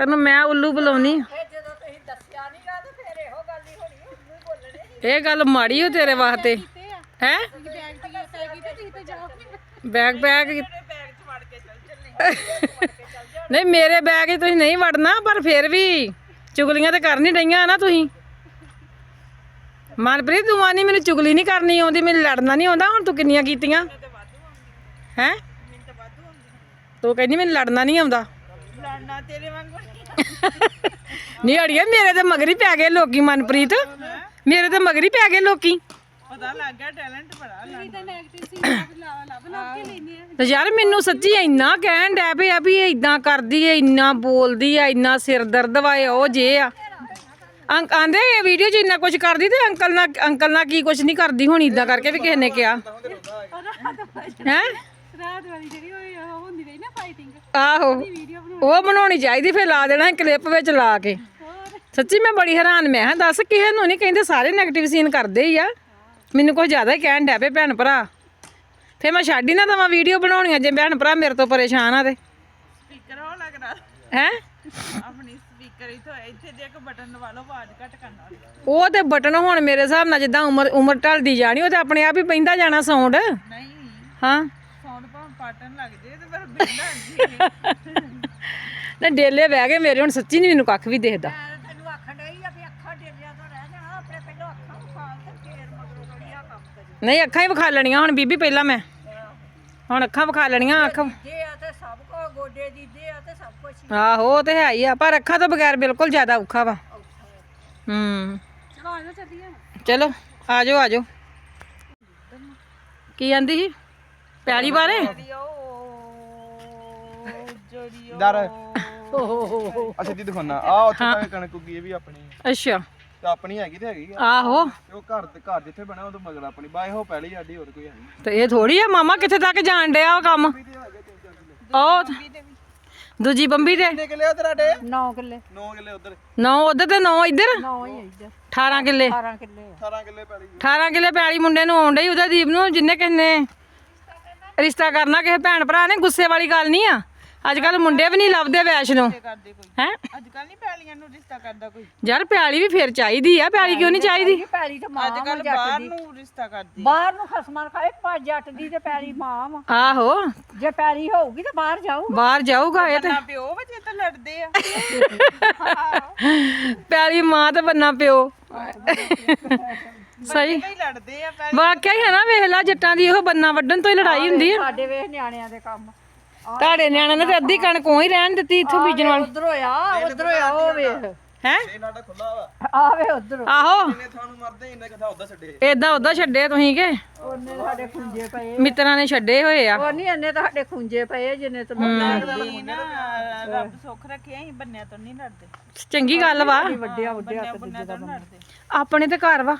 ਤੈਨੂੰ ਮੈਂ ਉੱਲੂ ਬੁਲਾਉਣੀ। ਇਹ ਜਦੋਂ ਤੁਸੀਂ ਦੱਸਿਆ ਨਹੀਂ ਗਾ ਤੇ ਫਿਰ ਇਹੋ ਗੱਲ ਹੀ ਹੋਣੀ ਉਹਨੂੰ ਹੀ ਬੋਲਣੇ ਇਹ ਗੱਲ ਮਾੜੀ ਹੋ ਤੇਰੇ ਵਾਸਤੇ। ਹੈ? ਬੈਗ ਤੇ ਕੀ ਪੈ ਗਈ ਤੇ ਤੁਸੀਂ ਤੇ ਜਾਓ ਬੈਗ ਬੈਗ ਬੈਗ ਚ ਵੜ ਕੇ ਚੱਲ ਚੱਲੇ। ਨਹੀਂ ਮੇਰੇ ਬੈਗ 'ਚ ਤੁਸੀਂ ਨਹੀਂ ਵੜਨਾ ਪਰ ਫਿਰ ਵੀ ਚੁਗਲੀਆਂ ਤੇ ਕਰਨੀ ਡਈਆਂ ਨਾ ਤੁਸੀਂ। ਮਨਪ੍ਰੀਤ ਤੂੰ ਆਨੀ ਮੈਨੂੰ ਚੁਗਲੀ ਨਹੀਂ ਕਰਨੀ ਆਉਂਦੀ ਮੈਨੂੰ ਲੜਨਾ ਨਹੀਂ ਆਉਂਦਾ ਹੁਣ ਤੂੰ ਕਿੰਨੀਆਂ ਕੀਤੀਆਂ? ਹੈ। ਤੂੰ ਕਹਿੰਦੀ ਮੈਨੂੰ ਲੜਨਾ ਨਹੀਂ ਆਉਂਦਾ। ਲੜਨਾ ਤੇਰੇ ਵਾਂਗੂ ਨਹੀਂ ਅੜੀਏ ਮੇਰੇ ਤੇ ਮਗਰੀ ਪੈ ਗਏ ਲੋਕੀ ਮਨਪ੍ਰੀਤ। ਮੇਰੇ ਤੇ ਮਗਰੀ ਪੈ ਗਏ ਲੋਕੀ। ਪਤਾ ਲੱਗ ਗਿਆ ਟੈਲੈਂਟ ਬੜਾ ਤੁਸੀਂ ਤਾਂ ਨੈਗੇਟਿਵ ਸੀ ਲੱਭ ਲੱਭ ਲੱਭ ਕੇ ਲੈਨੇ ਆ। ਤੇ ਯਾਰ ਮੈਨੂੰ ਸੱਚੀ ਇੰਨਾ ਕਹਿਣ ਡੈ ਪਿਆ ਵੀ ਇਹ ਇਦਾਂ ਕਰਦੀ ਏ ਇੰਨਾ ਬੋਲਦੀ ਆ ਇੰਨਾ ਸਿਰ ਦਰਦ ਵਾਏ ਉਹ ਜੇ ਆ। ਅੰਕ ਆਂਦੇ ਇਹ ਵੀਡੀਓ 'ਚ ਇੰਨਾ ਕੁਝ ਕਰਦੀ ਤੇ ਅੰਕਲ ਨਾਲ ਅੰਕਲ ਨਾਲ ਕੀ ਕੁਝ ਨਹੀਂ ਕਰਦੀ ਹੁਣ ਇਦਾਂ ਕਰਕੇ ਵੀ ਕਿਸੇ ਨੇ ਕਿਹਾ। ਹੈ? ਰਾਤ ਵਾਲੀ ਜਿਹੜੀ ਹੋਈ ਉਹ ਹੁੰਦੀ ਰਹੀ ਨਾ ਫਾਈਟਿੰਗ ਆਹੋ। ਵੀਡੀਓ ਉਹ ਬਣਾਉਣੀ ਚਾਹੀਦੀ ਫਿਰ ਲਾ ਦੇਣਾ ਕਲਿੱਪ ਵਿੱਚ ਲਾ ਕੇ। ਸੱਚੀ ਮੈਂ ਬੜੀ ਹੈਰਾਨ ਮੈਂ ਹਾਂ ਦੱਸ ਕਿਸੇ ਨੂੰ ਨਹੀਂ ਕਹਿੰਦੇ ਸਾਰੇ 네ਗੇਟਿਵ ਸੀਨ ਕਰਦੇ ਹੀ ਆ। ਮੈਨੂੰ ਕੁਝ ਜ਼ਿਆਦਾ ਹੀ ਕਹਿਣ ਡੈ ਪਏ ਭੈਣ ਭਰਾ। ਫੇ ਮੈਂ ਛੱਡ ਹੀ ਨਾ ਦਵਾਂ ਵੀਡੀਓ ਬਣਾਉਣੀਆਂ ਜੇ ਭੈਣ ਭਰਾ ਮੇਰੇ ਤੋਂ ਪਰੇਸ਼ਾਨ ਆ ਤੇ। ਸਪੀਕਰ ਹੋ ਲੱਗਦਾ ਹੈ? ਆਪਣੀ ਸਪੀਕਰ ਇਥੋਂ ਇੱਥੇ ਦੇ ਇੱਕ ਬਟਨ ਦਬਾ ਲਓ ਆਵਾਜ਼ ਘੱਟ ਕਰਨ ਉਹ ਤੇ ਬਟਨ ਹੁਣ ਮੇਰੇ ਹਿਸਾਬ ਨਾਲ ਜਿੱਦਾਂ ਉਮਰ ਉਮਰ ਢਲਦੀ ਜਾਣੀ ਉਹ ਤੇ ਆਪਣੇ ਆਪ ਹੀ ਪੈਂਦਾ ਜਾਣਾ ਸਾਊਂਡ ਨਹੀਂ। ਹਾਂ। ਸਾਊਂਡ ਭਾਵੇਂ ਪਾਟਨ ਲੱਗ ਜੇ ਤੇ ਫਿਰ ਬਿੰਦਾ ਨਾ ਡੇਲੇ ਬਹਿ ਗਏ ਮੇਰੇ ਹੁਣ ਸੱਚੀ ਨਹੀਂ ਮੈਨੂੰ ਕੱਖ ਵੀ ਦਿਖਦਾ। ਤੈਨੂੰ ਆਖਣ ਡਈ ਆ ਵੀ ਅੱਖਾਂ ਡੇਲਿਆਂ ਤੋਂ ਰਹਿ ਜਾਣਾ ਆਪਣੇ ਪਹਿਲਾਂ ਅੱਖਾਂ ਵਿਖਾਲ ਤੇ ਫੇਰ ਮਗਰੋਂ ਬੜੀਆ ਕੰਮ ਕਰੀ। ਨਹੀਂ ਅੱਖਾਂ ਹੀ ਵਿਖਾ ਲੈਣੀਆਂ ਹੁਣ ਬੀਬੀ ਪਹਿਲਾਂ ਮੈਂ। ਹੁਣ ਅੱਖਾਂ ਵਿਖਾ ਲੈਣੀਆਂ ਅੱਖ ਜੇ ਆ ਤੇ ਸਭ ਕੋ ਗੋਡੇ ਦੀਦੇ ਆ ਤੇ ਸਭ ਕੁਝ ਆਹੋ ਉਹ ਤੇ ਹੈ ਹੀ ਆ ਪਰ ਅੱਖਾਂ ਤੋਂ ਬਗੈਰ ਬਿਲਕੁਲ ਜ਼ਿਆਦਾ ਔਖਾ ਵਾ। ਹੂੰ। ਚਲੋ ਆ ਜਾ ਚੱਲੀਏ। ਚਲੋ ਆ ਜਾਓ ਆ ਜਾਓ। ਕੀ ਆਂਦੀ ਸੀ? ਪਿਆਲੀ ਬਾਰੇ? ਜੋੜੀਓ ਦਰ ਅੱਛਾ ਦੀ ਦਿਖਾਉਣਾ। ਆ ਉੱਥੇ ਤਾਂ ਕਣਕ ਉੱਗੀ ਇਹ ਵੀ ਆਪਣੀ। ਹੈ। ਅੱਛਾ। ਤੇ ਆਪਣੀ ਹੈਗੀ ਤੇ ਹੈਗੀ ਆ। ਆਹੋ। ਤੇ ਉਹ ਘਰ ਤੇ ਘਰ ਜਿੱਥੇ ਬਣਾ ਉਹ ਤੋਂ ਮਗਰ ਆਪਣੀ। ਬਾਏ ਹੋ ਪਹਿਲੀ ਸਾਡੀ ਹੋਰ ਕੋਈ ਹੈ ਨਹੀਂ। ਤੇ ਇਹ ਥੋੜੀ ਆ ਮਾਮਾ ਕਿੱਥੇ ਤੱਕ ਜਾਣ ਡਿਆ ਉਹ ਕੰਮ? ਉਹ ਦੂਜੀ ਬੰਬੀ ਤੇ? ਕਿੰਨੇ ਕਿੱਲੇ ਉਧਰ ਆਡੇ 9 ਕਿੱਲੇ। 9 ਕਿੱਲੇ ਉਧਰ। ਨੌ ਉਧਰ ਤੇ ਨੌ ਇੱਧਰ? 9 ਹੀ ਆ ਇੱਧਰ। 18 ਕਿੱਲੇ। 18 ਕਿੱਲੇ ਆ। 18 ਕਿੱਲੇ ਪੈਲੀ। 18 ਕਿੱਲੇ ਪੈਲੀ ਮੁੰਡੇ ਨੂੰ ਆਉਣ ਡਈ ਉਹਦਾ ਦੀਪ ਨੂੰ ਜਿੰਨੇ ਕਿਸੇ ਨੇ ਰਿਸ਼ਤਾ ਕਰਨਾ ਕਿਸੇ ਭੈਣ ਭਰਾ ਨੇ ਗੁੱਸੇ ਵਾਲੀ ਗੱਲ ਨਹੀਂ ਆ। ਅੱਜ ਕੱਲ ਮੁੰਡੇ ਵੀ ਨਹੀਂ ਲੱਭਦੇ ਵੈਸ਼ ਨੂੰ। ਕਰਦੇ ਕੋਈ। ਹੈ? ਅੱਜ ਕੱਲ ਨਹੀਂ ਪੈਲੀਆਂ ਨੂੰ ਰਿਸ਼ਤਾ ਕਰਦਾ ਕੋਈ। ਯਾਰ ਪਿਆਲੀ ਵੀ ਫਿਰ ਚਾਹੀਦੀ ਆ ਪਿਆਲੀ ਕਿਉਂ ਨਹੀਂ ਚਾਹੀਦੀ? ਪੈਲੀ ਤਾਂ ਮਾਂ ਅੱਜ ਕੱਲ ਬਾਹਰ ਨੂੰ ਰਿਸ਼ਤਾ ਕਰਦੀ। ਬਾਹਰ ਨੂੰ ਖਸਮਾਂ ਖਾਏ ਪਾ ਜੱਟ ਦੀ ਤੇ ਪੈਲੀ ਮਾਂ ਵਾ ਆਹੋ। ਜੇ ਪੈਲੀ ਹੋਊਗੀ ਤਾਂ ਬਾਹਰ ਜਾਊ ਬਾਹਰ ਜਾਊਗਾ ਇਹ ਤੇ। ਪਿਓ ਵਜੇ ਤਾਂ ਲੜਦੇ ਆ। ਪਿਆਲੀ ਮਾਂ ਤੇ ਬੰਨਾ ਪਿਓ। ਸਹੀ। ਨਹੀਂ ਲੜਦੇ ਆ ਪਹਿਲਾਂ। ਵਾਕਿਆ ਹੀ ਹੈ ਨਾ ਵੇਖ ਲਾ ਜੱਟਾਂ ਦੀ ਇਹੋ ਬੰਨਾ ਵੱਢਣ ਤੋਂ ਹੀ ਲੜਾਈ ਹੁੰਦੀ ਆ। ਸਾਡੇ ਵੇਖ ਨਿਆਣਿਆਂ ਦੇ ਕੰਮ। ਤੁਹਾਡੇ ਨਿਆਣਿਆਂ ਨੇ ਤੇ ਅੱਧੀ ਕਣਕ ਉਹ ਹੀ ਰਹਿਣ ਦਿੱਤੀ ਇੱਥੋਂ ਬੀਜਣ ਵਾਲੀ। ਉਧਰੋਂ ਆ ਉਧਰੋਂ ਆ ਉਹ ਵੇਖ। ਹੈ? ਇਹ ਨਾਟਾ ਖੁੱਲਾ ਵਾ। ਆਵੇ ਉਧਰੋਂ। ਆਹੋ। ਇਹਨੇ ਤੁਹਾਨੂੰ ਮਰਦੇ ਇੰਨੇ ਕਥਾ ਉਦਾਂ ਛੱਡੇ। ਏਦਾਂ ਉਦਾਂ ਛੱਡੇ ਤੁਸੀਂ ਕਿ? ਉਹਨੇ ਸਾਡੇ ਖੁੰਝੇ ਪਏ। ਮਿੱਤਰਾਂ ਨੇ ਛੱਡੇ ਹੋਏ ਆ। ਉਹ ਨਹੀਂ ਇਹਨੇ ਤਾਂ ਸਾਡੇ ਖੁੰਝੇ ਪਏ ਜਿੰਨੇ ਤੋਂ ਲੜਦੀ ਨਾ ਰੱਬ ਸੁੱਖ ਰੱਖਿਆ ਅਸੀਂ ਬੰਨਿਆਂ ਤੋਂ ਨਹੀਂ ਲੜਦੇ। ਚੰਗੀ ਗੱਲ ਵਾ। ਵੱਡਿਆ ਵੱਡਿਆ ਬੰਨਿਆਂ ਤੋਂ ਲੜਦੇ। ਆਪਣੇ ਤੇ ਘਰ ਵਾ।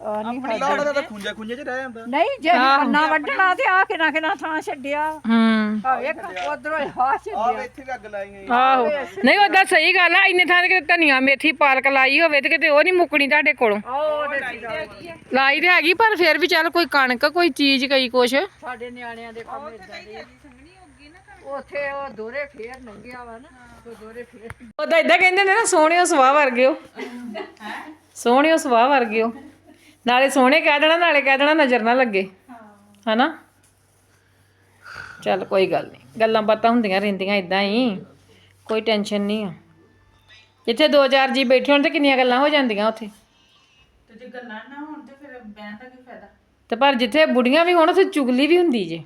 ਆ ਨਹੀਂ ਲਾੜਾ ਦਾ ਖੁੰਝੇ ਖੁੰਝੇ ਚ ਰਹਿ ਜਾਂਦਾ। ਨਹੀਂ ਜੇ ਅੰਨਾ ਵੱਢਣਾ ਤੇ ਆ ਕਿਨਾ ਕਿਨਾ ਥਾਂ ਛੱਡਿਆ। ਹੂੰ। ਆ ਵੇਖ ਉਧਰੋਂ ਆ ਆ ਛੱਡਿਆ। ਇੱਥੇ ਵੀ ਅੱਗ ਲਾਈ ਗਈ ਆਹੋ। ਨਹੀਂ ਉਹਦਾ ਸਹੀ ਗੱਲ ਆ ਇੰਨੇ ਥਾਂ ਤੇ ਕਿਤੇ ਧਨੀਆ ਮੇਥੀ ਪਾਲਕ ਲਾਈ ਹੋਵੇ ਤੇ ਕਿਤੇ ਉਹ ਨਹੀਂ ਮੁੱਕਣੀ ਤੁਹਾਡੇ ਕੋਲੋਂ। ਉਹ ਦੇ ਲਾਈ ਤੇ ਹੈਗੀ ਪਰ ਫਿਰ ਵੀ ਚੱਲ ਕੋਈ ਕਣਕ ਕੋਈ ਚੀਜ਼ ਕਈ ਕੁਛ। ਸਾਡੇ ਨਿਆਣਿਆਂ ਦੇ ਕੰਮ ਇਦਾਂ ਦੇ ਉੱਥੇ ਉਹ ਦੋਰੇ ਫੇਰ ਲੰਘਿਆ ਵਾ ਨਾ ਉਹ ਦੋਰੇ ਫੇਰ। ਉਹਦਾ ਇਦਾਂ ਕਹਿੰਦੇ ਨੇ ਨਾ ਸੋਹਣਿਓ ਸਵਾਹ ਵਰਗਿਓ। ਸੋਹਣਿਓ ਸਵਾਹ ਵਰਗਿਓ। ਨਾਲੇ ਸੋਹਣੇ ਕਹਿ ਦੇਣਾ ਨਾਲੇ ਕਹਿ ਦੇਣਾ ਨਜ਼ਰ ਨਾ ਲੱਗੇ। ਹਨਾ? ਚੱਲ ਕੋਈ ਗੱਲ ਨਹੀਂ ਗੱਲਾਂ ਬਾਤਾਂ ਹੁੰਦੀਆਂ ਰਹਿੰਦੀਆਂ ਇਦਾਂ ਹੀ। ਕੋਈ ਟੈਨਸ਼ਨ ਨਹੀਂ ਆ। ਜਿੱਥੇ ਦੋ ਚਾਰ ਜੀ ਬੈਠੇ ਹੋਣ ਤੇ ਕਿੰਨੀਆਂ ਗੱਲਾਂ ਹੋ ਜਾਂਦੀਆਂ ਉੱਥੇ। ਤੇ ਜੇ ਗੱਲਾਂ ਨਾ ਹੋਣ ਤੇ ਫਿਰ ਬਹਿਣ ਦਾ ਕੀ ਫਾਇਦਾ? ਤੇ ਪਰ ਜਿੱਥੇ ਬੁੜੀਆਂ ਵੀ ਹੋਣ ਉੱਥੇ ਚੁਗਲੀ ਵੀ ਹੁੰਦੀ ਜੇ।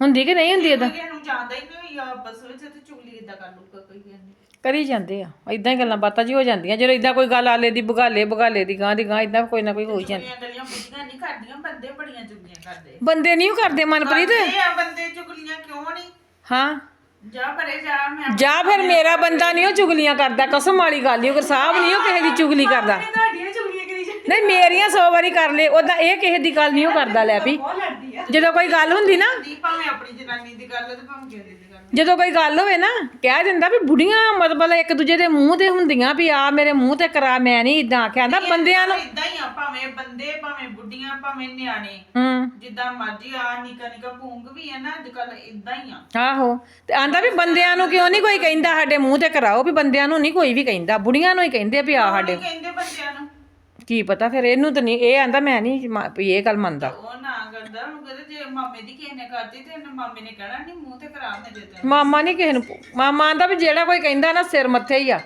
ਹੁੰਦੀ ਕਿ ਨਹੀਂ ਹੁੰਦੀ ਏਦਾਂ? ਕਿਸੇ ਨੂੰ ਜਾਣਦਾ ਹੀ ਨਹੀਂ ਆਪਸ ਵਿੱਚ ਤੇ ਚੁਗਲੀ ਇਦਾਂ ਕਰ ਲੂਗਾ ਕੋਈ ਨਹੀਂ ਕਰੀ ਜਾਂਦੇ ਆ। ਇਦਾਂ ਹੀ ਗੱਲਾਂ ਬਾਤਾਂ ਜੀ ਹੋ ਜਾਂਦੀਆਂ। ਜਦੋਂ ਇਦਾਂ ਕੋਈ ਗੱਲ ਆਲੇ ਦੀ ਬਗਾਲੇ ਬਗਾਲੇ ਦੀ ਗਾਂ ਦੀ ਗਾਂ ਇਦਾਂ ਕੋਈ ਨਾ ਕੋਈ ਜਾਂਦੀ। ਗਲੀਆਂ ਬੁੱਝੀਆਂ ਨਹੀਂ ਕਰਦੀਆਂ ਬੰਦੇ ਬੜੀਆਂ ਚੁਗਲੀਆਂ ਕਰਦੇ। ਬੰਦੇ ਨਹੀਂ ਕਰਦੇ ਮਨਪ੍ਰੀਤ? ਇਹ ਆ ਬੰਦੇ ਚੁਗਲੀਆਂ ਕਿਉਂ ਨਹੀਂ ਹਾਂ। ਜਾ ਪਰੇ ਜਾ ਮੈਂ ਜਾਂ ਫਿਰ ਮੇਰਾ ਬੰਦਾ ਨਹੀਂ ਉਹ ਚੁਗਲੀਆਂ ਕਰਦਾ ਕਸਮ ਵਾਲੀ ਗੱਲ ਹੀ ਉਹ ਸਾਹਿਬ ਨਹੀਂ ਉਹ ਕਿਸੇ ਦੀ ਚੁਗਲੀ ਕਰਦਾ। ਤੁਹਾਡੀਆਂ ਚੁਗਲੀਆਂ ਕਰੀ ਜਾਂਦੀ ਨਹੀਂ ਮੇਰੀਆਂ 100 ਵਾਰੀ ਕਰ ਲੇ ਉਹਦਾ ਇਹ ਕਿਸੇ ਦੀ ਗੱਲ ਨਹੀਂ ਉਹ ਕਰਦਾ ਲੈ ਵੀ। ਉਹ ਲੜਦੀ ਆ। ਜਦੋਂ ਕੋਈ ਗੱਲ ਹੁੰਦੀ ਨਾ। ਦੀ ਭਾਵੇਂ ਆਪਣੀ ਜਨਾਨੀ ਦੀ ਗੱਲ ਤੇ ਭਾਵੇਂ ਕਿਸੇ ਦੀ ਜਦੋਂ ਕੋਈ ਗੱਲ ਹੋਵੇ ਨਾ ਕਹਿ ਦਿੰਦਾ ਵੀ ਬੁੜੀਆਂ ਮਤਲਬ ਇੱਕ ਦੂਜੇ ਦੇ ਮੂੰਹ ਤੇ ਹੁੰਦੀਆਂ ਵੀ ਆ ਮੇਰੇ ਮੂੰਹ ਤੇ ਕਰਾ ਮੈਂ ਨਹੀਂ ਇਦਾਂ ਨਾ ਬੰਦਿਆਂ ਨੂੰ ਇਦਾਂ ਹੀ ਆ ਭਾਵੇਂ ਬੰਦੇ ਭਾਵੇਂ ਬੁੱਢੀਆਂ ਭਾਵੇਂ ਨਿਆਣੇ। ਹੂੰ। ਜਿੱਦਾਂ ਮਰਜ਼ੀ ਆ ਨਿੱਕਾ ਨਿੱਕਾ ਭੂੰਗ ਵੀ ਹੈ ਨਾ ਅੱਜ ਕੱਲ ਇਦਾਂ ਹੀ ਆ। ਆਹੋ ਤੇ ਆਂਦਾ ਵੀ ਬੰਦਿਆਂ ਨੂੰ ਕਿਉਂ ਨਹੀਂ ਕੋਈ ਕਹਿੰਦਾ ਸਾਡੇ ਮੂੰਹ ਤੇ ਕਰਾਓ ਵੀ ਬੰਦਿਆਂ ਨੂੰ ਨਹੀਂ ਕੋਈ ਵੀ ਕਹਿੰਦਾ ਬੁੜੀਆਂ ਨੂੰ ਹੀ ਕਹਿੰਦੇ ਵੀ ਆ ਸਾਡੇ ਕਹਿੰਦੇ ਬੰਦਿਆਂ ਨੂੰ। ਕੀ ਪਤਾ ਫਿਰ ਇਹਨੂੰ ਤਾਂ ਨਹੀਂ ਇਹ ਆਂਦਾ ਮੈਂ ਨਹੀਂ ਮ- ਵੀ ਇਹ ਗੱਲ ਮੰਨਦਾ। ਉਹ ਨਾ ਕਰਦਾ ਉਹਨੂੰ ਕਹਿੰਦੇ ਜੇ ਮਾਮੇ ਦੀ ਕਿਸੇ ਨੇ ਕਰਤੀ ਤੇ ਇਹਨੇ ਮਾਮੇ ਨੇ ਕਹਿਣਾ ਨਹੀਂ ਮੂੰਹ ਤੇ ਕਰਾ ਮੇਰੇ ਤੇ ਮਾਮਾ ਨਹੀਂ ਕਿਸੇ ਨੂੰ ਪੁ- ਮਾਮਾ ਆਂਦਾ ਵੀ ਜਿਹੜਾ ਕੋਈ ਕਹਿੰਦਾ ਨਾ ਸਿਰ ਮੱਥੇ ਹੀ ਆ।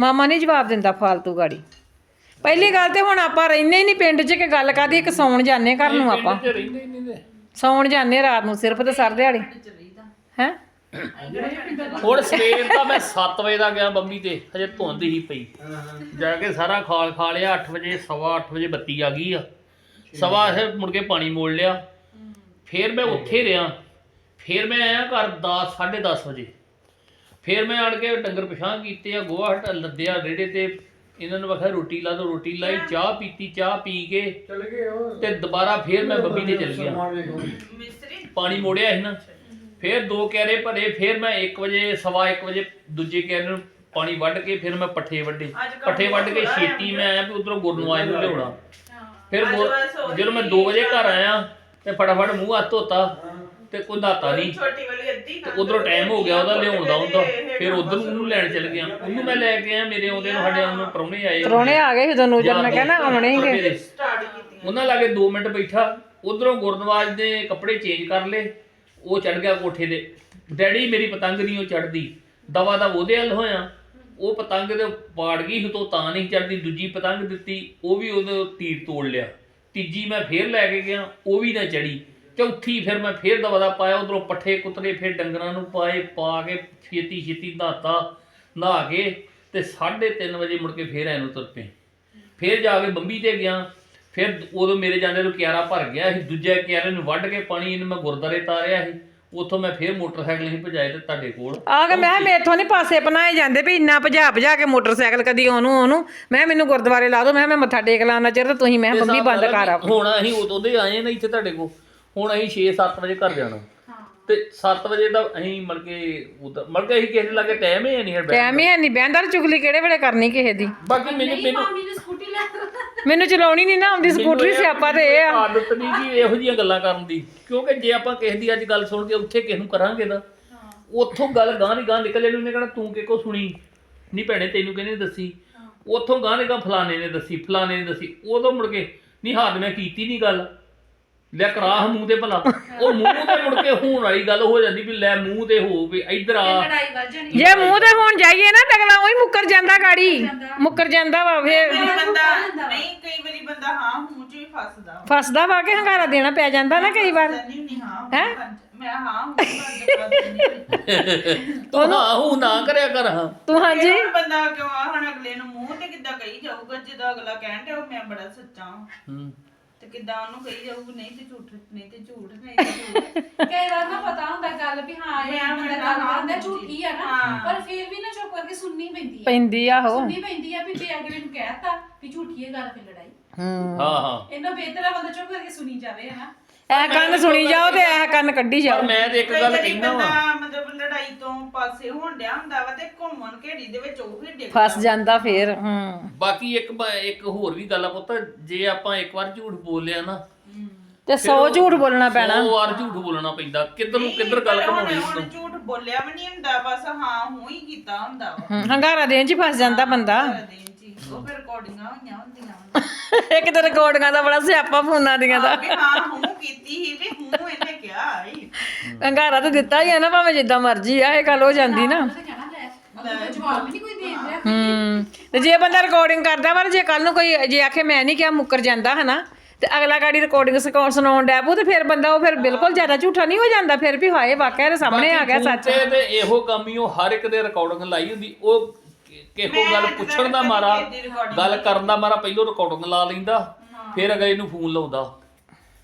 ਮਾਮਾ ਨਹੀਂ ਜਵਾਬ ਦਿੰਦਾ ਫਾਲਤੂ ਗਾੜੀ। ਪਹਿਲੀ ਗੱਲ ਤੇ ਹੁਣ ਆਪਾਂ ਰਹਿੰਦੇ ਹੀ ਨਹੀਂ ਪਿੰਡ 'ਚ ਕਿ ਗੱਲ ਕਾਦੀ ਇੱਕ ਸੌਣ ਜਾਂਦੇ ਘਰ ਨੂੰ ਆਪਾਂ। ਤੇ ਰਹਿੰਦੇ ਹੀ ਨਹੀਂ ਤੇ ਸੌਣ ਜਾਂਦੇ ਰਾਤ ਨੂੰ ਸਿਰਫ ਤੇ ਸਰ ਦਿਹਾੜੀ। ਹੈ? ਹੁਣ ਸਵੇਰ ਦਾ ਮੈਂ 7 ਵਜੇ ਦਾ ਗਿਆ ਬੰਬੀ ਤੇ ਹਜੇ ਧੁੰਦ ਹੀ ਪਈ। ਜਾ ਕੇ ਸਾਰਾ ਖਾਲ ਖਾ ਲਿਆ 8 ਵਜੇ ਸਵਾ 8 ਵਜੇ ਬੱਤੀ ਆ ਗਈ ਆ। ਸਵਾ ਇਹ ਮੁੜ ਕੇ ਪਾਣੀ ਮੋੜ ਲਿਆ। ਫਿਰ ਮੈਂ ਉੱਥੇ ਰਿਹਾ। ਫਿਰ ਮੈਂ ਆਇਆ ਘਰ 10 10:30 ਵਜੇ। ਫਿਰ ਮੈਂ ਆਣ ਕੇ ਡੰਗਰ ਪਛਾਂ ਕੀਤੇ ਆ ਗੋਹਾ ਹਟ ਲੱਦਿਆ ਰੇੜੇ ਤੇ। ਇਹਨਾਂ ਨੂੰ ਵਖਾ ਰੋਟੀ ਲਾ ਦੋ ਰੋਟੀ ਲਾਈ ਚਾਹ ਪੀਤੀ ਚਾਹ ਪੀ ਕੇ ਤੇ ਦੁਬਾਰਾ ਫਿਰ ਮੈਂ ਬੰਬੀ ਤੇ ਚਲ ਗਿਆ। ਮਿਸਤਰੀ? ਪਾਣੀ ਮੋੜਿਆ ਸੀ ਨਾ ਫਿਰ ਦੋ ਕਿਆਰੇ ਭਰੇ ਫਿਰ ਮੈਂ 1 ਵਜੇ ਸਵਾ 1 ਵਜੇ ਦੂਜੇ ਕਿਆਰੇ ਨੂੰ ਪਾਣੀ ਵੱਢ ਕੇ ਫਿਰ ਮੈਂ ਪੱਠੇ ਵੱਢੇ। ਪੱਠੇ ਵੱਢ ਕੇ ਛੇਤੀ ਮੈਂ ਆਇਆ ਵੀ ਉਧਰੋਂ ਗੁਰਨਵਾਜ ਨੂੰ ਲਿਆਉਣਾ। ਫਿਰ ਜਦੋਂ ਮੈਂ 2 ਵਜੇ ਘਰ ਆਇਆ ਤੇ ਫਟਾਫਟ ਮੂੰਹ ਹੱਥ ਧੋਤਾ ਤੇ ਕੋਈ ਨਹਾਤਾ ਨਹੀਂ। ਛੋਟੀ ਵਾਲੀ ਅੱਧੀ ਤੇ ਉਧਰੋਂ ਟਾਈਮ ਹੋ ਗਿਆ ਉਹਦਾ ਲਿਆਉਣ ਦਾ ਉਹਦਾ ਫਿਰ ਉਧਰ ਨੂੰ ਉਹਨੂੰ ਲੈਣ ਚਲ ਗਿਆ। ਉਹਨੂੰ ਮੈਂ ਲੈ ਕੇ ਆਇਆ ਮੇਰੇ ਆਉਂਦੇ ਨੂੰ ਸਾਡੇ ਉਹਨੂੰ ਪ੍ਰਾਹੁਣੇ ਆਏ ਪਰੋਣੇ ਆ ਗਏ ਜਦੋਂ ਨੂਜਰ ਮੈਂ ਕਹਿੰਦਾ ਆਉਣੇ ਹੀਗੇ ਉਹਨਾਂ ਲਾਗੇ 2 ਮਿੰਟ ਬੈਠਾ ਉਧਰੋਂ ਗੁਰਨਵਾਜ ਦੇ ਕੱਪੜੇ ਚੇਂਜ ਕਰ ਲਏ। ਉਹ ਚੜ ਗਿਆ ਕੋਠੇ ਦੇ ਡੈਡੀ ਮੇਰੀ ਪਤੰਗ ਨਹੀਂ ਉਹ ਚੜਦੀ ਦਵਾ ਦਾ ਉਹਦੇ ਹੱਲ ਹੋਇਆ। ਉਹ ਪਤੰਗ ਦੇ ਪਾੜ ਗਈ ਸੀ ਤੋਂ ਤਾਂ ਨਹੀਂ ਚੜਦੀ ਦੂਜੀ ਪਤੰਗ ਦਿੱਤੀ, ਉਹ ਵੀ ਉਹਦੇ ਤੀਰ ਤੋੜ ਲਿਆ। ਤੀਜੀ ਮੈਂ ਫੇਰ ਲੈ ਕੇ ਗਿਆ, ਉਹ ਵੀ ਨਾ ਚੜੀ ਚੌਥੀ ਫਿਰ ਮੈਂ ਫੇਰ ਦਵਾ ਦਾ ਪਾਇਆ, ਉਧਰੋਂ ਪੱਠੇ ਕੁੱਤਰੇ ਫਿਰ ਡੰਗਰਾਂ ਨੂੰ ਪਾਏ, ਪਾ ਕੇ ਛੇਤੀ ਛੇਤੀ ਨਹਾਤਾ, ਨਹਾ ਕੇ ਤੇ 3:30 ਵਜੇ ਮੁੜ ਕੇ ਫੇਰ ਐਨੂੰ ਤੁਰ ਪਏ। ਫਿਰ ਜਾ ਕੇ ਬੰਬੀ ਤੇ ਗਿਆ। ਫਿਰ ਉਦੋਂ ਮੇਰੇ ਜਾਂਦੇ ਨੂੰ ਕਿਆਰਾ ਭਰ ਗਿਆ ਸੀ ਦੂਜੇ ਕਿਆਰੇ ਨੂੰ ਵੱਢ ਕੇ ਪਾਣੀ ਇਹਨੂੰ ਮੈਂ ਗੁਰਦਾਰੇ ਤਾਰਿਆ ਸੀ ਉੱਥੋਂ ਮੈਂ ਫਿਰ ਮੋਟਰਸਾਈਕਲ ਹੀ ਭਜਾਏ ਤੇ ਤੁਹਾਡੇ ਕੋਲ। ਆ ਕੇ ਮੈਂ ਕਿਹਾ ਮੇਥੋਂ ਨਹੀਂ ਪਾਸੇ ਬਣਾਏ ਜਾਂਦੇ ਵੀ ਇੰਨਾ ਭਜਾ ਭਜਾ ਕੇ ਮੋਟਰਸਾਈਕਲ ਕਦੀ ਉਹਨੂੰ ਉਹਨੂੰ ਮੈਂ ਕਿਹਾ ਮੈਨੂੰ ਗੁਰਦੁਆਰੇ ਲਾ ਦਿਓ ਮੈਂ ਕਿਹਾ ਮੈਂ ਮੱਥਾ ਟੇਕ ਲਾਂ ਚਿਰ ਤੇ ਤੁਸੀਂ ਮੈਂ ਕਿਹਾ ਬੰਬੀ ਬੰਦ ਕਰ ਆ ਹੁਣ ਅਸੀਂ ਉਦੋਂ ਦੇ ਆਏ ਨਾ ਇੱਥੇ ਤੁਹਾਡੇ ਕੋਲ ਹੁਣ ਅਸੀਂ 6-7 ਵਜੇ ਘਰ ਜਾਣਾ। ਤੇ 7 ਵਜੇ ਦਾ ਅਸੀਂ ਮੜ ਕੇ ਮੜ ਕੇ ਅਸੀਂ ਕਿਸੇ ਦੇ ਲਾਗੇ ਟਾਈਮ ਹੀ ਨਹੀਂ ਹੈ ਬੈਠ ਟਾਈਮ ਹੀ ਹੈ ਨਹੀਂ ਬਹਿੰਦਰ ਚੁਗਲੀ ਕਿਹੜੇ ਵੇਲੇ ਕਰਨੀ ਕਿਸੇ ਦੀ? ਬਾਕੀ ਮੈਨੂੰ ਮੈਨੂੰ ਮੈਨੂੰ ਚਲਾਉਣੀ ਨਹੀਂ ਨਾ ਆਉਂਦੀ ਸਕੂਟਰੀ ਸਿਆਪਾ ਤੇ ਇਹ ਆ। ਆਦਤ ਨਹੀਂ ਜੀ ਇਹੋ ਜਿਹੀਆਂ ਗੱਲਾਂ ਕਰਨ ਦੀ। ਕਿਉਂਕਿ ਜੇ ਆਪਾਂ ਕਿਸੇ ਦੀ ਅੱਜ ਗੱਲ ਸੁਣ ਕੇ ਉੱਥੇ ਕਿਸੇ ਨੂੰ ਕਰਾਂਗੇ ਨਾ ਉੱਥੋਂ ਗੱਲ ਗਾਂ ਦੀ ਗਾਂ ਨਿਕਲ ਜਾਣੀ ਉਹਨੇ ਕਹਣਾ ਤੂੰ ਕਿਹਕੋ ਸੁਣੀ? ਨਹੀਂ ਭੈਣੇ ਤੈਨੂੰ ਕਿਹਨੇ ਦੱਸੀ? ਉੱਥੋਂ ਗਾਂ ਦੀ ਗਾਂ ਫਲਾਣੇ ਨੇ ਦੱਸੀ ਫਲਾਣੇ ਨੇ ਦੱਸੀ। ਉਦੋਂ ਮੁੜ ਕੇ ਨਹੀਂ ਹਾਦ ਮੈਂ ਕੀਤੀ ਨਹੀਂ ਗੱਲ। ਲੈ ਕਰਾਹ ਮੂੰਹ ਤੇ ਭਲਾ। ਉਹ ਮੂੰਹ ਤੇ ਮੁੜ ਕੇ ਹੋਣ ਵਾਲੀ ਗੱਲ ਹੋ ਜਾਂਦੀ ਵੀ ਲੈ ਮੂੰਹ ਤੇ ਹੋ ਵੀ ਇੱਧਰ ਆ। ਜੇ ਮੂੰਹ ਤੇ ਹੁਣ ਜਾਈਏ ਨਾ ਤਗਲਾ ਉਹੀ ਮੁੱਕਰ ਜਾਂਦਾ ਗਾੜੀ। ਮੁੱਕਰ ਜਾਂਦਾ। ਵਾ ਫੇਰ ਕਈ ਬੰਦਾ ਨਹੀਂ ਕਈ ਵਾਰੀ ਬੰਦਾ ਹਾਂ ਹੂੰ ਚ ਵੀ ਫਸਦਾ। ਫਸਦਾ ਵਾ ਕੇ ਹੰਗਾਰਾ ਦੇਣਾ ਪੈ ਜਾਂਦਾ ਨਾ ਕਈ ਵਾਰ। ਨਹੀਂ ਨਹੀਂ ਹਾਂ ਹੈਂ? ਹੂੰ ਕਰ- ਮੈਂ ਹਾਂ ਹੂੰ ਕਰ ਦਿੰਦੀ ਤੂੰ ਹਾਂ ਹੂੰ ਨਾ ਕਰਿਆ ਕਰ ਹਾਂ। ਤੂੰ ਹਾਂਜੀ ਹੁਣ ਬੰਦਾ ਕਿਉਂ ਆ ਹੁਣ ਅਗਲੇ ਨੂੰ ਮੂੰਹ ਤੇ ਕਿੱਦਾਂ ਕਹੀ ਜਾਊਗਾ ਜਦੋਂ ਅਗਲਾ ਕਹਿਣ ਡਿਆ ਉਹ ਮੈਂ ਬੜਾ ਸੱਚਾ ਹਾਂ। ਹੂੰ। ਤੇ ਕਿੱਦਾਂ ਉਹਨੂੰ ਕਹੀ ਜਾਊਗਾ ਨਹੀਂ ਤੇ ਝੂਠ ਨਹੀਂ ਤੇ ਝੂਠ ਨਹੀਂ ਤੇ ਝੂਠ। ਕਈ ਵਾਰ ਨਾ ਪਤਾ ਹੁੰਦਾ ਗੱਲ ਵੀ ਹਾਂ ਇਹ ਮੈਂ ਬੰਦਾ ਗੱਲ ਹਾਂ ਕਰਦਾ। ਝੂਠੀ ਆ ਨਾ। ਹਾਂ। ਪਰ ਫਿਰ ਵੀ ਨਾ ਚੁੱਪ ਕਰਕੇ ਸੁਣਨੀ ਪੈਂਦੀ ਹੈ ਪੈਂਦੀ ਆ ਹੋ ਸੁਣਨੀ ਪੈਂਦੀ ਆ ਵੀ ਜੇ ਅਗਲੇ ਨੂੰ ਕਹਿਤਾ ਵੀ ਝੂਠੀ ਹੈ ਗੱਲ ਫਿਰ ਲੜਾਈ। ਹੂੰ। ਹਾਂ ਹਾਂ। ਇਹਨਾਂ ਬਿਹਤਰ ਆ ਬੰਦਾ ਚੁੱਪ ਕਰਕੇ ਸੁਣੀ ਜਾਵੇ ਹਨਾ। ਇਹ ਕੰਨ ਸੁਣੀ ਜਾਓ ਤੇ ਇਹ ਕੰਨ ਕੱਢੀ ਜਾਓ। ਪਰ ਮੈਂ ਤੇ ਇੱਕ ਕਈ ਗੱਲ ਵਾਰੀ ਕਹਿਣਾ ਵਾ। ਬੰਦਾ ਮਤਲਬ ਲੜਾਈ ਤੋਂ ਪਾਸੇ ਹੋਣ ਡਿਆ ਹੁੰਦਾ ਵਾ ਤੇ ਘੁੰਮਣ ਘੇੜੀ ਦੇ ਵਿੱਚ ਉਹ ਹੀ ਡਿੱਗ ਫਸ ਜਾਂਦਾ। ਫੇਰ ਹੂੰ। ਬਾਕੀ ਇੱਕ ਬ- ਇੱਕ ਹੋਰ ਵੀ ਗੱਲ ਆ ਪੁੱਤ ਜੇ ਆਪਾਂ ਇੱਕ ਵਾਰ ਝੂਠ ਬੋਲਿਆ ਨਾ ਤੇ 100 ਝੂਠ ਬੋਲਣਾ ਪੈਣਾ। ਸੌ ਵਾਰ ਝੂਠ ਬੋਲਣਾ ਪੈਂਦਾ ਕਿੱਧਰ ਨੂੰ ਕਿੱਧਰ ਗੱਲ ਪਰ ਹੁਣ- ਘਮਾਉਣੀ ਹੁਣ ਝੂਠ ਬੋਲਿਆ ਵੀ ਨਹੀਂ ਹੁੰਦਾ ਬਸ ਹਾਂ ਹੂੰ ਹੀ ਕੀਤਾ ਹੁੰਦਾ ਵਾ। ਹੂੰ, ਹੰਗਾਰਾ ਦੇਣ ਚ ਹੀ ਫਸ ਜਾਂਦਾ ਬੰਦਾ। ਉਹ ਫਿਰ ਰਿਕਾਰਡਿੰਗਾਂ ਹੋਈਆਂ ਹੁੰਦੀਆਂ। ਇੱਕ ਤੇ ਰਿਕਾਰਡਿੰਗਾਂ ਦਾ ਬੜਾ ਸਿਆਪਾ ਫੋਨਾਂ ਦੀਆਂ ਦਾ। ਵੀ ਹਾਂ ਹੂੰ ਕੀਤੀ ਸੀ ਵੀ ਹੂੰ ਇਹਨੇ ਕਿਹਾ ਈ ਹੰਗਾਰਾ ਤਾਂ ਦਿੱਤਾ ਹੀ ਆ ਨਾ ਭਾਵੇਂ ਜਿੱਦਾਂ ਮਰਜ਼ੀ ਆ ਇਹ ਗੱਲ ਹੋ ਜਾਂਦੀ ਨਾ। ਹੂੰ ਤੇ ਜੇ ਬੰਦਾ ਰਿਕਾਰਡਿੰਗ ਕਰਦਾ ਵਾ ਜੇ ਕੱਲ ਨੂੰ ਕੋਈ ਜੇ ਆਖੇ ਮੈਂ ਨਹੀਂ ਕਿਹਾ ਮੁੱਕਰ ਜਾਂਦਾ ਹਨਾ ਤੇ ਅਗਲਾ ਗਾੜੀ ਰਿਕਾਰਡਿੰਗ ਸੁਣਾਉਣ ਡੈ ਪਊ ਤੇ ਫਿਰ ਬੰਦਾ ਉਹ ਫਿਰ ਬਿਲਕੁਲ ਜ਼ਿਆਦਾ ਝੂਠਾ ਨਹੀਂ ਹੋ ਜਾਂਦਾ ਫਿਰ ਵੀ ਹਾਏ ਵਾਕਿਆ ਦੇ ਸਾਹਮਣੇ ਆ ਗਿਆ ਸੱਚ। ਤੇ ਤੇ ਇਹੋ ਕੰਮ ਹੀ ਉਹ ਹਰ ਇੱਕ ਦੇ ਰਿਕਾਰਡਿੰਗ ਲਾਈ ਹੁੰਦੀ ਉਹ ਕਿ- ਕੋਲ ਗੱਲ ਪੁੱਛਣ ਦਾ ਮਾਰਾ? ਗੱਲ ਕਰਨ ਦਾ ਮਾਰਾ ਪਹਿਲੋਂ ਰਿਕਾਰਡਿੰਗ ਲਾ ਲੈਂਦਾ ਫਿਰ ਅਗਲੇ ਨੂੰ ਫੋਨ ਲਾਉਂਦਾ।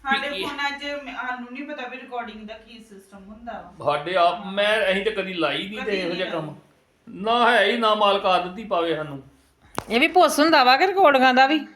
ਸਾਡੇ ਫੋਨਾਂ 'ਚ ਸਾਨੂੰ ਨਹੀਂ ਪਤਾ ਵੀ ਰਿਕਾਰਡਿੰਗ ਦਾ ਕੀ ਸਿਸਟਮ ਹੁੰਦਾ ਵਾ। ਸਾਡੇ ਆਪ ਮੈਂ ਅਸੀਂ ਤੇ ਕਦੀ ਲਾਈ ਨਹੀਂ ਤੇ ਇਹੋ ਜਿਹਾ ਕੰਮ। ਨਾ ਹੈ ਹੀ ਨਾ ਮਾਲਕ ਆਦਤ ਹੀ ਪਾਵੇ ਸਾਨੂੰ। ਇਹ ਵੀ ਪੁੱਛ ਹੁੰਦਾ ਵਾ ਕਿ ਰਿਕਾਰਡਿੰਗਾਂ ਦਾ ਵੀ?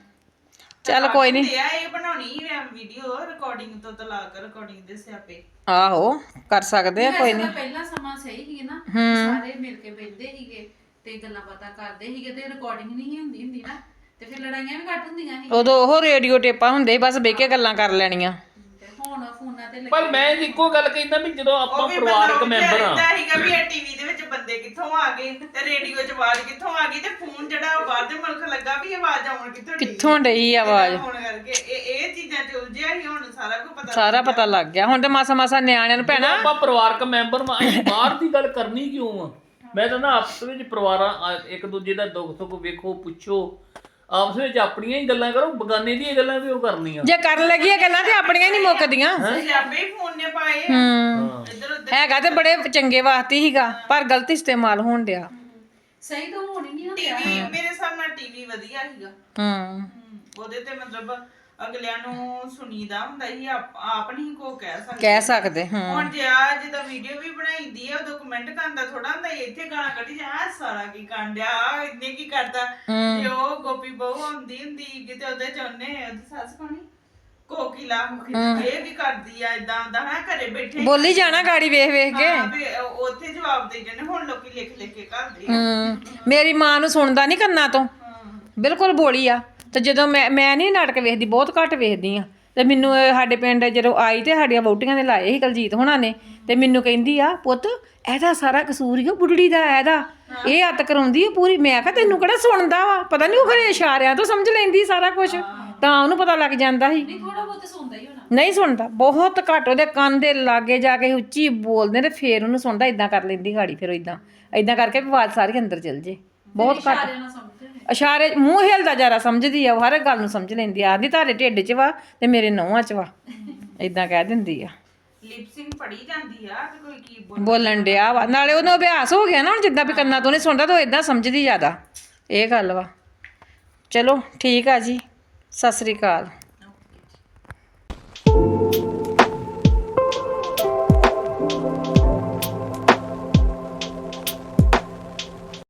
ਚੱਲ ਕੋਈ ਨਹੀਂ ਆ ਇਹ ਬਣਾਉਣੀ ਵੀਡੀਓ ਰਿਕਾਰਡਿੰਗ ਤੋਂ ਤਲਾਕ ਰਿਕਾਰਡਿੰਗ ਦੇ ਸਿਆਪੇ। ਆਹੋ ਕਰ ਸਕਦੇ ਆ ਕੋਈ ਨਹੀਂ ਪਹਿਲਾਂ ਸਮਾਂ ਸਹੀ ਸੀ ਨਾ ਸਾਰੇ ਮਿਲ ਕੇ ਬੈਠਦੇ ਸੀਗੇ। ਤੇ ਗੱਲਾਂ ਬਾਤਾਂ ਕਰਦੇ ਸੀਗੇ ਤੇ ਰਿਕਾਰਡਿੰਗ ਨਹੀਂ ਸੀ ਹੁੰਦੀ ਹੁੰਦੀ ਨਾ। ਤੇ ਫਿਰ ਲੜਾਈਆਂ ਵੀ ਘੱਟ ਹੁੰਦੀਆਂ ਸੀ। ਉਦੋਂ ਉਹ ਰੇਡੀਓ ਟੇਪਾਂ ਹੁੰਦੇ ਬਸ ਬਹਿ ਕੇ ਗੱਲਾਂ ਕਰ ਲੈਣੀਆਂ। ਤੇ ਹੁਣ ਫੋਨਾਂ ਤੇ ਪਰ ਮੈਂ ਇੱਕੋ ਗੱਲ ਕਹਿੰਦਾ ਵੀ ਜਦੋਂ ਆਪਾਂ ਪਰਿਵਾਰਕ ਮੈਂਬਰ ਆ ਆ ਸੀਗਾ ਵੀ ਇਹ ਟੀਵੀ ਦੇ ਵਿੱਚ ਬੰਦੇ ਕਿੱਥੋਂ ਆ ਗਏ ਤੇ ਰੇਡੀਓ 'ਚ ਆਵਾਜ਼ ਕਿੱਥੋਂ ਆ ਗਈ ਤੇ ਫੋਨ ਜਿਹੜਾ ਉਹ ਬਾਹਰ ਦੇ ਮੁਲਕ ਲੱਗਾ ਵੀ ਆਵਾਜ਼ ਆਉਣ ਕਿੱਥੋਂ ਡਈ ਕਿੱਥੋਂ ਡਈ ਆਵਾਜ਼? ਫੋਨ ਕਰਕੇ। ਇਹ ਇਹ ਚੀਜ਼ਾਂ 'ਚ ਉਲਝਿਆ ਹੀ ਹੁਣ ਸਾਰਾ ਕੁਝ ਪਤਾ ਸਾਰਾ ਪਤਾ ਲੱਗ ਗਿਆ। ਹੁਣ ਤੇ ਮਾਸਾ ਮਾਸਾ ਨਿਆਣਿਆਂ ਨੂੰ ਭੈਣਾ ਆਪਾਂ ਪਰਿਵਾਰਕ ਮੈਂਬਰ ਵਾਂ, ਅਸੀਂ ਬਾਹਰ ਦੀ ਗੱਲ ਕਰਨੀ ਕਿਉਂ ਆ? ਮੈਂ ਤਾਂ ਨਾ ਆਪਸ ਵਿੱਚ ਪਰਿਵਾਰਾਂ ਆ, ਇੱਕ ਦੂਜੇ ਦਾ ਦੁੱਖ ਸੁੱਖ ਵੇਖੋ ਪੁੱਛੋ। ਆਪਸ ਵਿੱਚ ਆਪਣੀਆਂ ਹੀ ਗੱਲਾਂ ਕਰੋ ਬਗਾਨੇ ਦੀਆਂ ਗੱਲਾਂ ਵੀ ਉਹ ਕਰਨੀਆਂ। ਜੇ ਕਰਨ ਲੱਗੀਏ ਗੱਲਾਂ ਤੇ ਆਪਣੀਆਂ ਨਹੀਂ ਮੁੱਕਦੀਆਂ। ਸਿਆਪੇ ਹੀ ਫੋਨ ਨੇ ਪਾਏ। ਆ। ਹੂੰ। ਇੱਧਰ ਉੱਧਰ ਹੈਗਾ ਤੇ ਬੜੇ ਚੰਗੇ ਵਾਸਤੇ ਹੀਗਾ ਪਰ ਗਲਤ ਇਸਤੇਮਾਲ ਹੋਣ ਡਿਆ। ਸਹੀ ਤਾਂ ਹੋਣੀ ਨਹੀਂ ਹੁੰਦੀ। ਟੀਵੀ ਮੇਰੇ ਨਾਲ ਟੀਵੀ ਵਧੀਆ ਸੀਗਾ। ਹੂੰ ਉਹਦੇ ਤੇ ਮਤਲਬ ਅਗਲਿਆਂ ਨੂੰ ਸੁਣੀਦਾ ਹੁੰਦਾ ਸੀ ਆਪ ਆਪ ਨਹੀਂ ਕੋ ਕਹਿ ਸਕਦੇ। ਕਹਿ ਸਕਦੇ ਹਾਂ। ਹੁਣ ਜੇ ਆ ਜਦੋਂ ਵੀਡੀਓ ਵੀ ਬਣਾਈਦੀ ਆ ਉਦੋਂ ਕਮੈਂਟ ਕਰਨ ਦਾ ਥੋੜਾ ਹੁੰਦਾ ਸੀ, ਇੱਥੇ ਗਾਣਾ ਕੱਢੀ ਜਾ ਆਹ ਸਾਰਾ ਕੀ ਕਾਂਡਿਆ ਇੰਨੇ ਕੀ ਕਰਦਾ। ਤੇ ਉਹ ਗੋਪੀ ਬਹੂ ਆਉਂਦੀ ਹੁੰਦੀ ਕਿਤੇ ਉਹਦੇ ਚ ਉਹਨੇ ਉਹਦੀ ਸੱਸ ਕੋਣੀ? ਕੋਕਿਲਾ ਇਹ ਵੀ ਕਰਦੀ ਆ ਇਦਾਂ ਦਾ ਹੈ ਘਰੇ ਬੈਠੇ ਬੋਲੀ ਜਾਣਾ ਗਾੜੀ ਵੇਖ ਵੇਖ ਕੇ। ਹਾਂ ਵੀ ਉਹ- ਉੱਥੇ ਜਵਾਬ ਦੇ ਜਾਂਦੇ ਹੁਣ ਲੋਕੀ ਲਿਖ ਲਿਖ ਕੇ ਕਰਦੇ ਆ। ਹੂੰ। ਮੇਰੀ ਮਾਂ ਨੂੰ ਸੁਣਦਾ ਨਹੀਂ ਕੰਨਾਂ ਤੋਂ। ਬਿਲਕੁਲ ਬੋਲੀ ਆ। ਤੇ ਜਦੋਂ ਮੈਂ ਮੈਂ ਨਹੀਂ ਨਾਟਕ ਵੇਖਦੀ ਬਹੁਤ ਘੱਟ ਵੇਖਦੀ ਆ ਤੇ ਮੈਨੂੰ ਇਹ ਸਾਡੇ ਪਿੰਡ ਜਦੋਂ ਆਈ ਤੇ ਸਾਡੀਆਂ ਵਹੁਟੀਆਂ ਨੇ ਲਾਏ ਸੀ ਕਲਜੀਤ ਹੋਣਾ ਨੇ ਤੇ ਮੈਨੂੰ ਕਹਿੰਦੀ ਆ ਪੁੱਤ ਇਹਦਾ ਸਾਰਾ ਕਸੂਰ ਹੀ ਉਹ ਬੁੱਢੜੀ ਦਾ ਇਹਦਾ। ਇਹ ਅੱਤ ਕਰਾਉਂਦੀ ਆ ਪੂਰੀ। ਮੈਂ ਕਿਹਾ ਤੈਨੂੰ ਕਿਹੜਾ ਸੁਣਦਾ ਵਾ? ਪਤਾ ਨਹੀਂ ਉਹ ਖਰੇ ਇਸ਼ਾਰਿਆਂ ਤੋਂ ਸਮਝ ਲੈਂਦੀ ਸਾਰਾ ਕੁਝ ਤਾਂ ਉਹਨੂੰ ਪਤਾ ਲੱਗ ਜਾਂਦਾ ਸੀ। ਨਹੀਂ ਥੋੜਾ ਬਹੁਤ ਸੁਣਦਾ ਹੀ ਹੋਣਾ। ਨਹੀਂ ਸੁਣਦਾ। ਬਹੁਤ ਘੱਟ ਉਹਦੇ ਕੰਨ ਦੇ ਲਾਗੇ ਜਾ ਕੇ ਉੱਚੀ ਬੋਲਦੇ ਨੇ ਫੇਰ ਉਹਨੂੰ ਸੁਣਦਾ ਇਦਾਂ ਕਰ ਲੈਂਦੀ ਗਾੜੀ ਫਿਰ ਇਦਾਂ ਇਦਾਂ ਕਰਕੇ ਵੀ ਆਵਾਜ਼ ਸਾਰੀ ਅੰਦਰ ਚਲ ਜੇ। ਬਹੁਤ ਘੱਟ। ਇਸ਼ਾਰੇ ਮੂੰਹ ਹਿਲਦਾ ਜਰਾ ਸਮਝਦੀ ਆ ਉਹ ਹਰ ਗੱਲ ਨੂੰ ਸਮਝ ਲੈਂਦੀ ਆ। ਆਦੀ ਤੁਹਾਡੇ ਢਿੱਡ 'ਚ ਵਾ ਤੇ ਮੇਰੇ ਨਹੁੰਆਂ 'ਚ ਵਾ। ਇਦਾਂ ਕਹਿ ਦਿੰਦੀ ਆ। ਲਿਪਸਿੰਗ ਪੜੀ ਜਾਂਦੀ ਆ ਤੇ ਕੋਈ ਕੀ ਬੋਲ ਬੋਲਣ ਡਿਆ ਵਾ। ਨਾਲੇ ਉਹਨੂੰ ਅਭਿਆਸ ਹੋ ਗਿਆ ਨਾ ਹੁਣ ਜਿੱਦਾਂ ਵੀ ਕੰਨਾਂ ਤੋਂ ਨਹੀਂ ਸੁਣਦਾ ਤਾਂ ਇਦਾਂ ਸਮਝਦੀ ਜ਼ਿਆਦਾ। ਇਹ ਗੱਲ ਵਾ। ਚਲੋ ਠੀਕ ਆ ਜੀ। ਸਤਿ ਸ੍ਰੀ ਅਕਾਲ।